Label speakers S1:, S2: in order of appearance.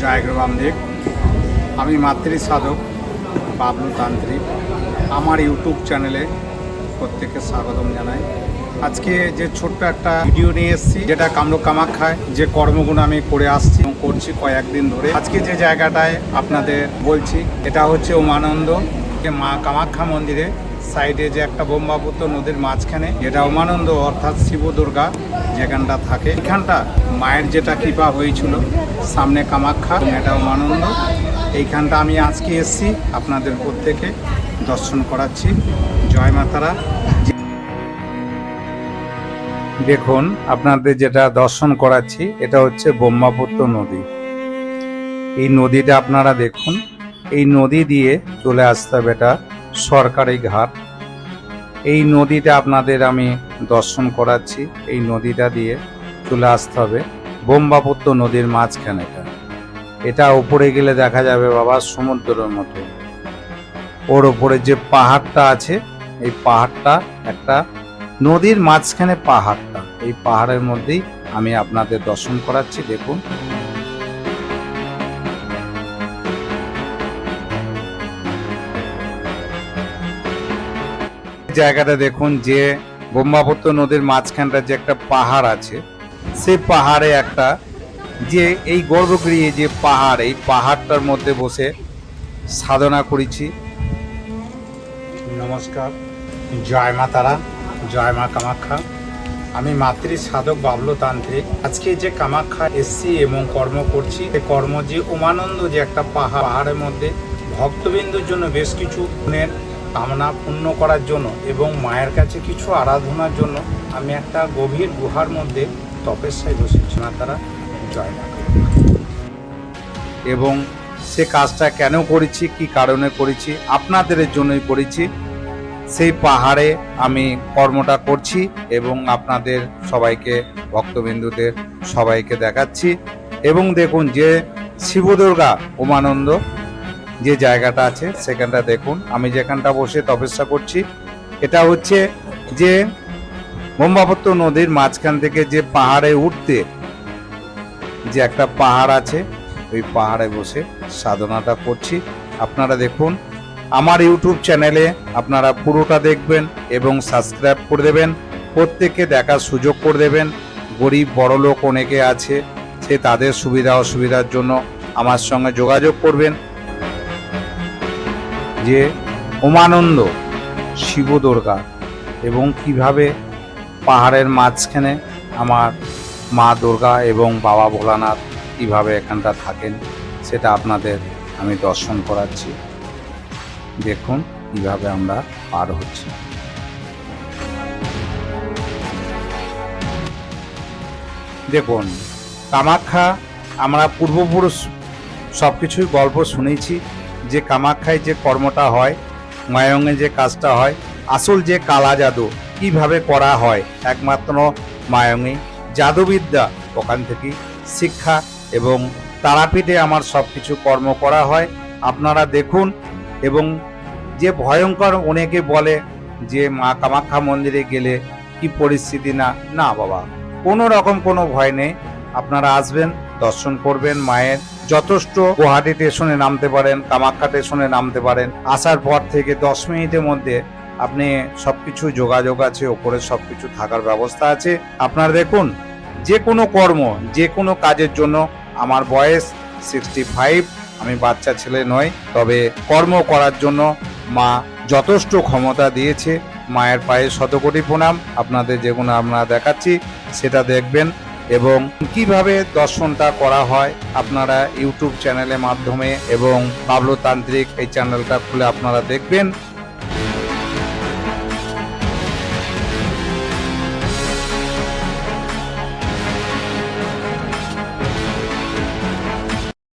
S1: জয়গুরু বামদেব আমি মাতৃ সাধক, বাবলু তান্ত্রিক। আমার ইউটিউব চ্যানেলে প্রত্যেককে স্বাগতম জানাই। আজকে যে ছোট্ট একটা ভিডিও নিয়ে এসেছি, যেটা কামরূপ কামাখ্যায় যে কর্মগুলো আমি করে আসছি এবং করছি কয়েকদিন ধরে। আজকে যে জায়গাটায় আপনাদের বলছি, এটা হচ্ছে উমানন্দ মা কামাখ্যা মন্দিরে সাইডে যে একটা বোম্বাপুত্র নদীর মাঝখানে, যেটা উমানন্দ অর্থাৎ শিব দুর্গা যেখানটা থাকে, এখানটা মায়ের যেটা কৃপা হয়েছিল, সামনে কামাখ্যা এটা উমানন্দ। এইখানটা আমি আজকে এসেছি আপনাদের প্রত্যেকে দর্শন করাচ্ছি। জয় মাতারা। দেখুন, আপনাদের যেটা দর্শন করাচ্ছি, এটা হচ্ছে ব্রহ্মপুত্র নদী। এই নদীটা আপনারা দেখুন, এই নদী দিয়ে চলে আসতে হবে এটা। সরকারি ঘাট। এই নদীটা আপনাদের আমি দর্শন করাচ্ছি। এই নদীটা দিয়ে চলে আসতে হবে ব্রহ্মপুত্র নদীর মাঝখানেটা এটা উপরে গেলে দেখা যাবে বাবা সমুদ্রের মতো। ওর ওপরে যে পাহাড়টা আছে, এই পাহাড়টা একটা নদীর মাঝখানে পাহাড়টা। এই পাহাড়ের মধ্যেই আমি আপনাদের দর্শন করাচ্ছি, দেখুন। জায়গাটা দেখুন যে ব্রহ্মাপুত্র নদীর মাঝখানটা যে একটা পাহাড় আছে, সেই পাহাড়ে একটা যে এই গর্ভগৃহে যে পাহাড়, এই পাহাড়টার মধ্যে বসে সাধনা করেছি। নমস্কার, জয় মা তারা, জয় মা কামাখ্যা। আমি মাতৃ সাধক বাবলু তান্ত্রিক। আজকে যে কামাখ্যা এসছি এবং কর্ম করছি কর্ম যে উমানন্দ যে একটা পাহাড়, পাহাড়ের মধ্যে ভক্তবিন্দুর জন্য বেশ কিছু গুণের কামনা পূর্ণ করার জন্য এবং মায়ের কাছে কিছু আরাধনার জন্য আমি একটা গভীর গুহার মধ্যে তপস্যায় বসেছি মা তারা জয়। এবং সে কাজটা কেন করেছি, কি কারণে করেছি, আপনাদের জন্যই করেছি, সেই পাহাড়ে আমি কর্মটা করছি এবং আপনাদের সবাইকে, ভক্তবিন্দুদের সবাইকে দেখাচ্ছি এবং দেখুন যে শিবদুর্গা উমানন্দ যে জায়গাটা আছে সেখানটা দেখুন। আমি যেখানটা বসে তপস্যা করছি, এটা হচ্ছে যে ব্রহ্মপুত্র নদীর মাঝখান থেকে যে পাহাড়ে উঠতে, যে একটা পাহাড় আছে, ওই পাহাড়ে বসে সাধনাটা করছি। আপনারা দেখুন, আমার ইউটিউব চ্যানেলে আপনারা পুরোটা দেখবেন এবং সাবস্ক্রাইব করে দেবেন, প্রত্যেককে দেখার সুযোগ করে দেবেন। গরিব, বড় লোক অনেকে আছে, সে তাদের সুবিধা অসুবিধার জন্য আমার সঙ্গে যোগাযোগ করবেন। যে উমানন্দ শিব দুর্গা এবং কীভাবে পাহাড়ের মাঝখানে আমার মা দুর্গা এবং বাবা ভোলানাথ কীভাবে এখানটা থাকেন, সেটা আপনাদের আমি দর্শন করাচ্ছি। দেখুন কীভাবে আমরা পার হচ্ছি। দেখুন, কামাখ্যা, আমরা পূর্বপুরুষ সব কিছুই গল্প শুনেছি। যে কামাখ্যায় যে কর্মটা হয়, মায়ঙ্গে যে কাজটা হয়, আসল যে কালা জাদু কীভাবে করা হয়, একমাত্র মায়ঙ্গে জাদুবিদ্যা ওখান থেকে শিক্ষা এবং তারাপীঠে আমার সব কিছু কর্ম করা হয়। আপনারা দেখুন এবং যে ভয়ঙ্কর অনেকে বলে যে মা কামাখ্যা মন্দিরে গেলে কি পরিস্থিতি না না বাবা, কোনো রকম কোনো ভয় নেই। আপনারা আসবেন দর্শন করবেন, মায়ের যথেষ্ট গুয়াহাটি স্টেশনে নামতে পারেন কামাখ্যা স্টেশনে নামতে পারেন। আসার পর থেকে দশ মিনিটের মধ্যে আপনি সবকিছু যোগাযোগ আছে, ওপরে সবকিছু থাকার ব্যবস্থা আছে। আপনারা দেখুন, যে কোনো কর্ম, যে কোনো কাজের জন্য আমার বয়স সিক্সটি ফাইভ আমি বাচ্চা ছেলে নয়, তবে কর্ম করার জন্য মা যথেষ্ট ক্ষমতা দিয়েছে। মায়ের পায়ে শতকোটি প্রণাম, আপনাদের যেগুলো আমরা দেখাচ্ছি, সেটা দেখবেন। এবং কীভাবে দর্শনটা করা হয় আপনারা ইউটিউব চ্যানেলের মাধ্যমে এবং পাবলো তান্ত্রিক এই চ্যানেলটা খুলে আপনারা দেখবেন।